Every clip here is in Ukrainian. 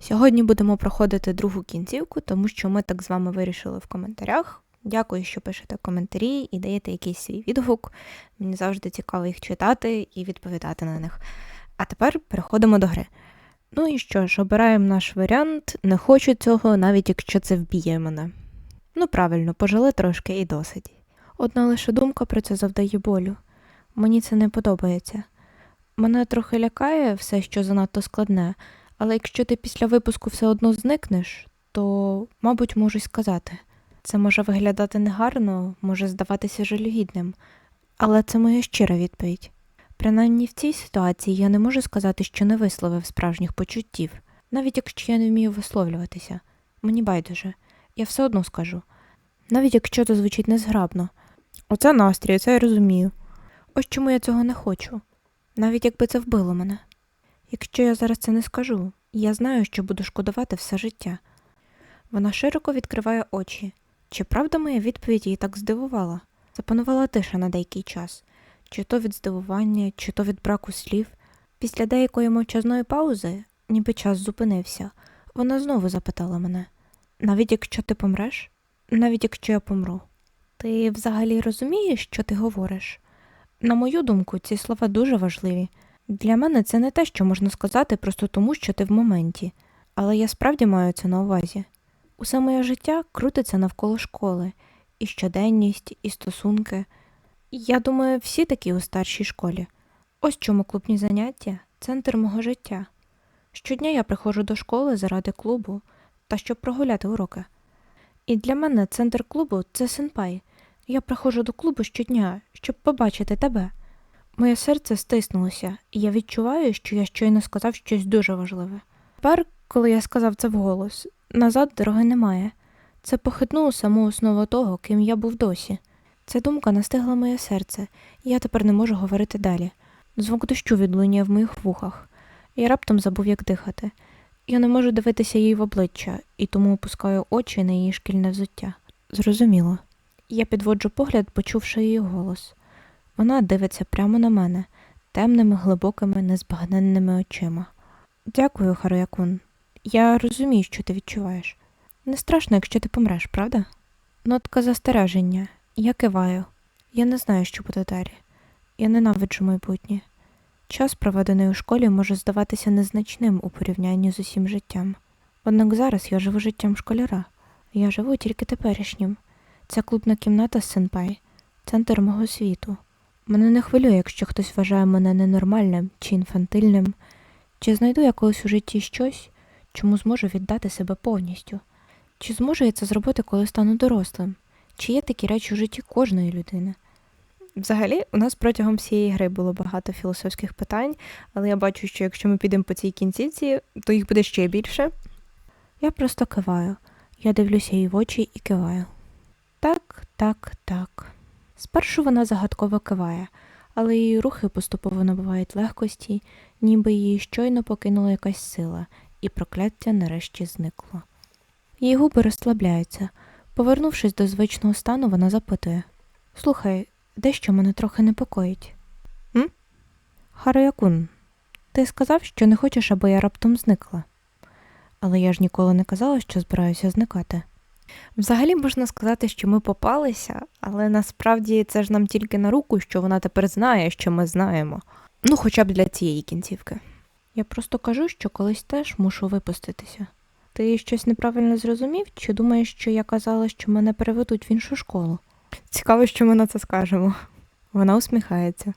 Сьогодні будемо проходити другу кінцівку, тому що ми так з вами вирішили в коментарях. Дякую, що пишете коментарі і даєте якийсь свій відгук. Мені завжди цікаво їх читати і відповідати на них. А тепер переходимо до гри. Ну і що ж, обираємо наш варіант. Не хочу цього, навіть якщо це вб'є мене. Ну правильно, пожили трошки і досить. Одна лише думка про це завдає болю. Мені це не подобається. Мене трохи лякає все, що занадто складне, але якщо ти після випуску все одно зникнеш, то, мабуть, можу сказати. Це може виглядати негарно, може здаватися жалюгідним, але це моя щира відповідь. Принаймні в цій ситуації я не можу сказати, що не висловив справжніх почуттів, навіть якщо я не вмію висловлюватися. Мені байдуже, я все одно скажу. Навіть якщо це звучить незграбно. Оце настрій, це я розумію. Ось чому я цього не хочу, навіть якби це вбило мене. Якщо я зараз це не скажу, я знаю, що буду шкодувати все життя. Вона широко відкриває очі. Чи правда моя відповідь її так здивувала? Запанувала тиша на деякий час, чи то від здивування, чи то від браку слів. Після деякої мовчазної паузи, ніби час зупинився, вона знову запитала мене: навіть якщо ти помреш, навіть якщо я помру, ти взагалі розумієш, що ти говориш? На мою думку, ці слова дуже важливі. Для мене це не те, що можна сказати просто тому, що ти в моменті, але я справді маю це на увазі. Усе моє життя крутиться навколо школи, і щоденність, і стосунки. Я думаю, всі такі у старшій школі. Ось чому клубні заняття центр мого життя. Щодня я приходжу до школи заради клубу та щоб прогуляти уроки. І для мене центр клубу це сенпай. Я приходжу до клубу щодня, щоб побачити тебе. Моє серце стиснулося, і я відчуваю, що я щойно сказав щось дуже важливе. Тепер, коли я сказав це вголос, назад дороги немає. Це похитнуло саму основу того, ким я був досі. Ця думка настигла моє серце, і я тепер не можу говорити далі. Звук дощу відлунює в моїх вухах. Я раптом забув, як дихати. Я не можу дивитися їй в обличчя, і тому опускаю очі на її шкільне взуття. Зрозуміло. Я підводжу погляд, почувши її голос. Вона дивиться прямо на мене темними, глибокими, незбагненними очима. Дякую, Харуякун. Я розумію, що ти відчуваєш. Не страшно, якщо ти помреш, правда? Нотка застереження. Я киваю. Я не знаю, що буде далі. Я ненавиджу майбутнє. Час, проведений у школі, може здаватися незначним у порівнянні з усім життям. Однак зараз я живу життям школяра. Я живу тільки теперішнім. Ця клубна кімната сенпай, центр мого світу. Мене не хвилює, якщо хтось вважає мене ненормальним чи інфантильним, чи знайду я колись у житті щось, чому зможу віддати себе повністю. Чи зможу я це зробити, коли стану дорослим? Чи є такі речі у житті кожної людини? Взагалі, у нас протягом всієї гри було багато філософських питань, але я бачу, що якщо ми підемо по цій кінцівці, то їх буде ще більше. Я просто киваю. Я дивлюся їй в очі і киваю. Так, так, так. Спершу вона загадково киває, але її рухи поступово набувають легкості, ніби її щойно покинула якась сила, і прокляття нарешті зникло. Її губи розслабляються. Повернувшись до звичного стану, вона запитує Слухай, дещо мене трохи непокоїть. М? Харуякун, ти сказав, що не хочеш, аби я раптом зникла. Але я ж ніколи не казала, що збираюся зникати. Взагалі можна сказати, що ми попалися, але насправді це ж нам тільки на руку, що вона тепер знає, що ми знаємо. Ну, хоча б для цієї кінцівки. Я просто кажу, що колись теж мушу випуститися. Ти щось неправильно зрозумів, чи думаєш, що я казала, що мене переведуть в іншу школу? Цікаво, що ми на це скажемо. Вона усміхається.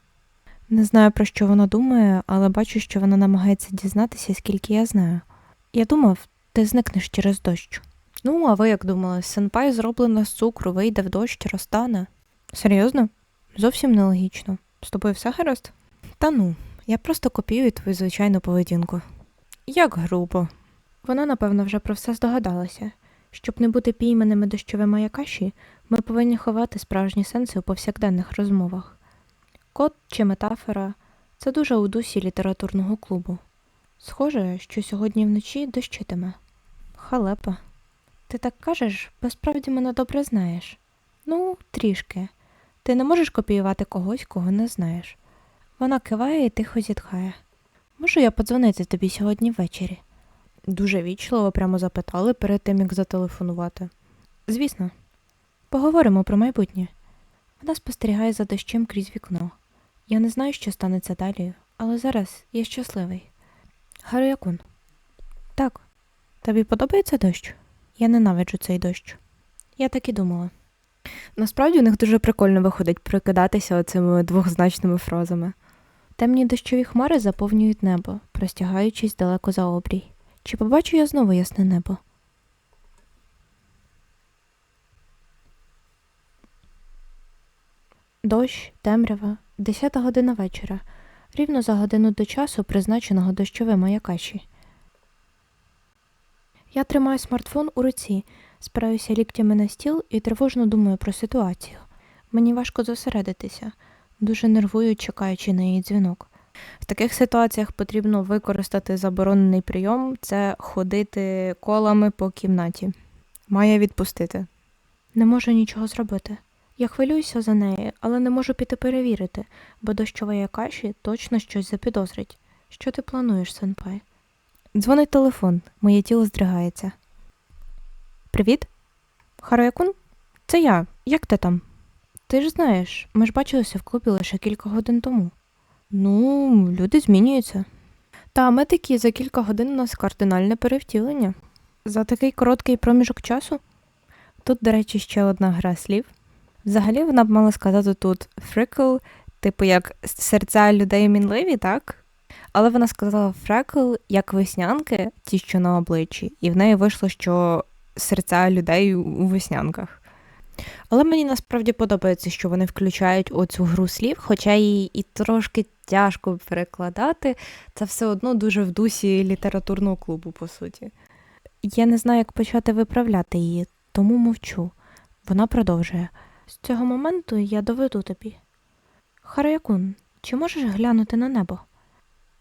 Не знаю, про що вона думає, але бачу, що вона намагається дізнатися, скільки я знаю. Я думав, ти зникнеш через дощ. Ну, а ви як думали, сенпай зроблена з цукру, вийде в дощ, розтане? Серйозно? Зовсім нелогічно. З тобою все гаразд? Та ну, я просто копіюю твою звичайну поведінку. Як грубо. Вона, напевно, вже про все здогадалася. Щоб не бути пійманими дощовими якаші, ми повинні ховати справжні сенси у повсякденних розмовах. Код чи метафора це дуже у дусі літературного клубу. Схоже, що сьогодні вночі дощитиме. Халепа. Ти так кажеш, бо справді мене добре знаєш. Ну, трішки. Ти не можеш копіювати когось, кого не знаєш. Вона киває і тихо зітхає. Можу я подзвонити тобі сьогодні ввечері? Дуже вічливо прямо запитали перед тим, як зателефонувати. Звісно, поговоримо про майбутнє. Вона спостерігає за дощем крізь вікно. Я не знаю, що станеться далі, але зараз я щасливий. Харуякун. Так. Тобі подобається дощ? Я ненавиджу цей дощ. Я так і думала. Насправді у них дуже прикольно виходить прикидатися оцими двохзначними фразами. Темні дощові хмари заповнюють небо, простягаючись далеко за обрій. Чи побачу я знову ясне небо? Дощ, темрява, десята година вечора, рівно за годину до часу, призначеного дощовим Аякаші. Я тримаю смартфон у руці, спираюся ліктями на стіл і тривожно думаю про ситуацію. Мені важко зосередитися, дуже нервую, чекаючи на її дзвінок. В таких ситуаціях потрібно використати заборонений прийом це ходити колами по кімнаті. Має відпустити. Не можу нічого зробити. Я хвилююся за неї, але не можу піти перевірити, бо дощова Якаші точно щось запідозрить. Що ти плануєш, сенпай? Дзвонить телефон, моє тіло здригається. Привіт? Харуякун? Це я. Як ти там? Ти ж знаєш, ми ж бачилися в клубі лише кілька годин тому. Ну, люди змінюються. Та такі за кілька годин у нас кардинальне перевтілення. За такий короткий проміжок часу. Тут, до речі, ще одна гра слів. Взагалі вона б мала сказати тут фрикл, типу як серця людей мінливі, так? Але вона сказала фрекл як веснянки, ті, що на обличчі, і в неї вийшло, що серця людей у веснянках. Але мені насправді подобається, що вони включають оцю гру слів, хоча її і трошки тяжко перекладати, це все одно дуже в дусі літературного клубу, по суті. Я не знаю, як почати виправляти її, тому мовчу. Вона продовжує. З цього моменту я доведу тобі. Хараякун, чи можеш глянути на небо?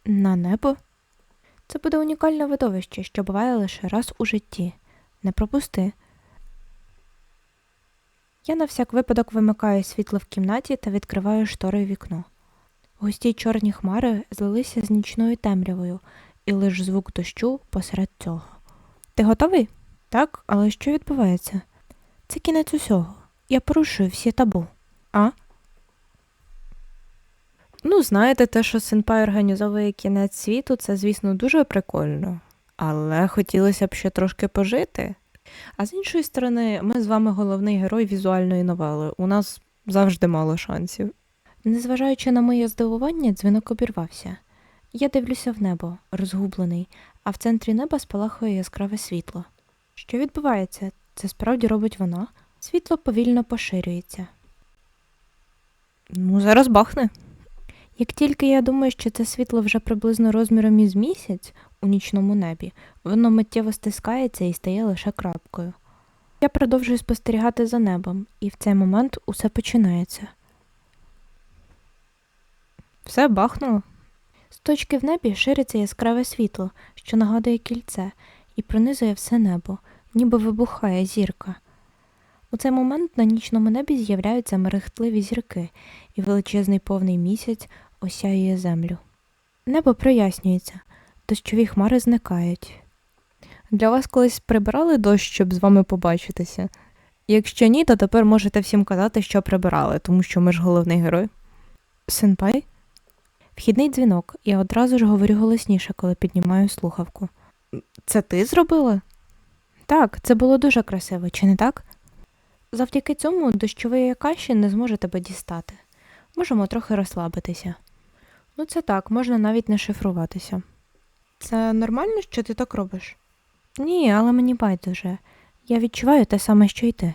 На небо? Це буде унікальне видовище, що буває лише раз у житті. Не пропусти. Я на всяк випадок вимикаю світло в кімнаті та відкриваю штори вікно. Густі чорні хмари злилися з нічною темрявою, і лиш звук дощу посеред цього. Ти готовий? Так, але що відбувається? Це кінець усього. Я порушую всі табу. А? Ну, знаєте, те, що Сенпай організовує кінець світу, це, звісно, дуже прикольно. Але хотілося б ще трошки пожити. А з іншої сторони, ми з вами головний герой візуальної новели. У нас завжди мало шансів. Незважаючи на моє здивування, дзвінок обірвався. Я дивлюся в небо, розгублений, а в центрі неба спалахує яскраве світло. Що відбувається? Це справді робить вона? Світло повільно поширюється. Ну, зараз бахне. Як тільки я думаю, що це світло вже приблизно розміром із місяць у нічному небі, воно миттєво стискається і стає лише крапкою. Я продовжую спостерігати за небом, і в цей момент усе починається. Все бахнуло. З точки в небі шириться яскраве світло, що нагадує кільце, і пронизує все небо, ніби вибухає зірка. У цей момент на нічному небі з'являються мерехтливі зірки, і величезний повний місяць осяює землю. Небо прояснюється, дощові хмари зникають. Для вас колись прибирали дощ, щоб з вами побачитися? Якщо ні, то тепер можете всім казати, що прибирали, тому що ми ж головний герой. Сенпай? Вхідний дзвінок, я одразу ж говорю голосніше, коли піднімаю слухавку. Це ти зробила? Так, це було дуже красиво, чи не так? Завдяки цьому дощовий Якаші не зможе тебе дістати. Можемо трохи розслабитися. Ну, це так, можна навіть не шифруватися. Це нормально, що ти так робиш? Ні, але мені байдуже. Я відчуваю те саме, що й ти.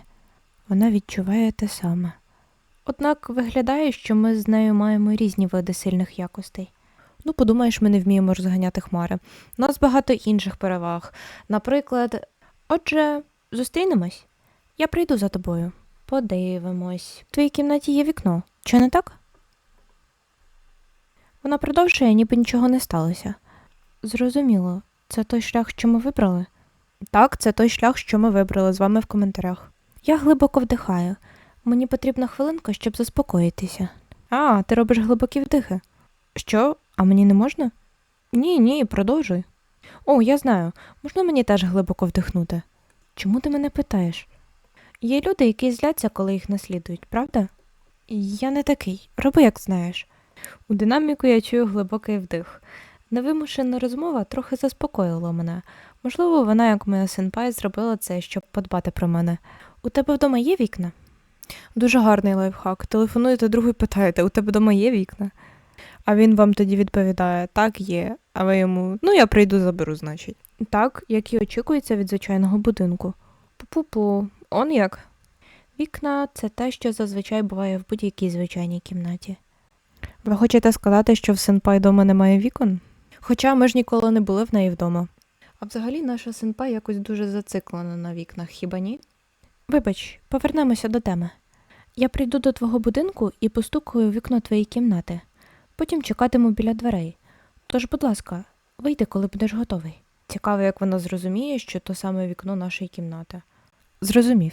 Вона відчуває те саме. Однак виглядає, що ми з нею маємо різні види сильних якостей. Ну, подумаєш, ми не вміємо розганяти хмари. У нас багато інших переваг. Наприклад, отже, зустрінемось. Я прийду за тобою. Подивимось. В твоїй кімнаті є вікно, чи не так? Вона продовжує, ніби нічого не сталося. Зрозуміло, це той шлях, що ми вибрали? Так, це той шлях, що ми вибрали з вами в коментарях. Я глибоко вдихаю. Мені потрібна хвилинка, щоб заспокоїтися. А, ти робиш глибокі вдихи. Що? А мені не можна? Ні, ні, продовжуй. О, я знаю, можна мені теж глибоко вдихнути? Чому ти мене питаєш? Є люди, які зляться, коли їх наслідують, правда? Я не такий, роби як знаєш. У динаміку я чую глибокий вдих. Невимушена розмова трохи заспокоїла мене. Можливо, вона, як моя сенпай, зробила це, щоб подбати про мене. У тебе вдома є вікна? Дуже гарний лайфхак. Телефонуєте другу і питаєте, у тебе вдома є вікна? А він вам тоді відповідає, так є, а ви йому, ну я прийду заберу, значить. Так, як і очікується від звичайного будинку. Пу-пу-пу, он як? Вікна це те, що зазвичай буває в будь-якій звичайній кімнаті. Ви хочете сказати, що в сенпай дома немає вікон? Хоча ми ж ніколи не були в неї вдома. А взагалі наша сенпай якось дуже зациклена на вікнах, хіба ні? Вибач, повернемося до теми. Я прийду до твого будинку і постукаю у вікно твоєї кімнати. Потім чекатиму біля дверей. Тож, будь ласка, вийди, коли будеш готовий. Цікаво, як вона зрозуміє, що то саме вікно нашої кімнати. Зрозумів.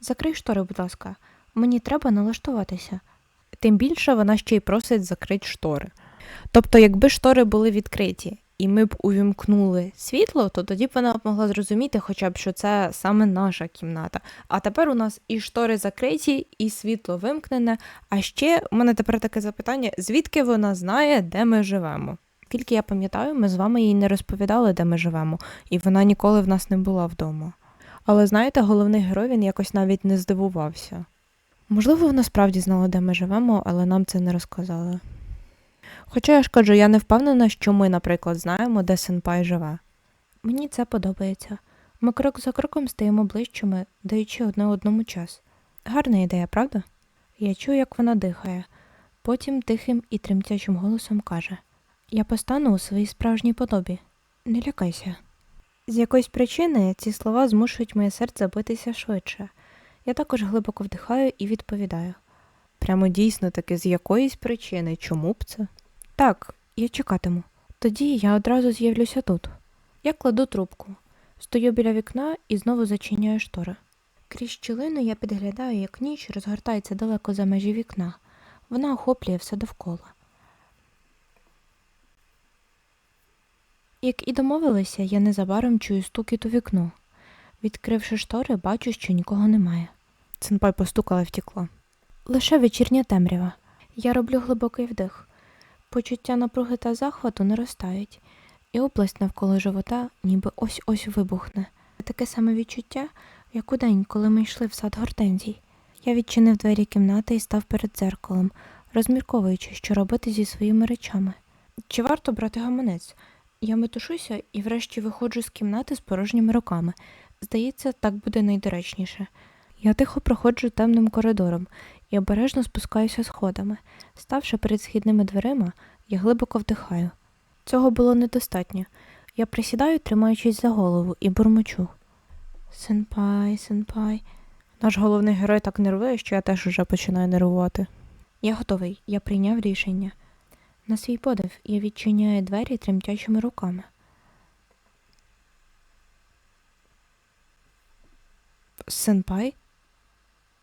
Закрий штори, будь ласка. Мені треба налаштуватися. Тим більше вона ще й просить закрити штори. Тобто, якби штори були відкриті, і ми б увімкнули світло, то тоді б вона б могла зрозуміти хоча б, що це саме наша кімната. А тепер у нас і штори закриті, і світло вимкнене. А ще у мене тепер таке запитання: звідки вона знає, де ми живемо? Скільки я пам'ятаю, ми з вами їй не розповідали, де ми живемо, і вона ніколи в нас не була вдома. Але знаєте, головний герой він якось навіть не здивувався. Можливо, вона справді знала, де ми живемо, але нам це не розказали. Хоча я ж кажу, я не впевнена, що ми, наприклад, знаємо, де Сенпай живе. Мені це подобається. Ми крок за кроком стаємо ближчими, даючи одне одному час. Гарна ідея, правда? Я чую, як вона дихає. Потім тихим і тремтячим голосом каже: Я постану у своїй справжній подобі. Не лякайся. З якоїсь причини ці слова змушують моє серце битися швидше. Я також глибоко вдихаю і відповідаю. Прямо дійсно таки з якоїсь причини, чому б це? Так, я чекатиму. Тоді я одразу з'явлюся тут. Я кладу трубку, стою біля вікна і знову зачиняю штори. Крізь щілину я підглядаю, як ніч розгортається далеко за межі вікна. Вона охоплює все довкола. Як і домовилися, я незабаром чую стукіт у вікно. Відкривши штори, бачу, що нікого немає. Цинпай постукала і втікла. Лише вечірня темрява. Я роблю глибокий вдих. Почуття напруги та захвату наростають, і область навколо живота ніби ось-ось вибухне. Таке саме відчуття, як у день, коли ми йшли в сад гортензій. Я відчинив двері кімнати і став перед дзеркалом, розмірковуючи, що робити зі своїми речами. Чи варто брати гаманець? Я метушуся і врешті виходжу з кімнати з порожніми руками. Здається, так буде найдоречніше. Я тихо проходжу темним коридором і обережно спускаюся сходами. Ставши перед східними дверима, я глибоко вдихаю. Цього було недостатньо. Я присідаю, тримаючись за голову, і бурмочу. Сенпай, сенпай. Наш головний герой так нервує, що я теж уже починаю нервувати. Я готовий, я прийняв рішення. На свій подив я відчиняю двері тремтячими руками. Сенпай?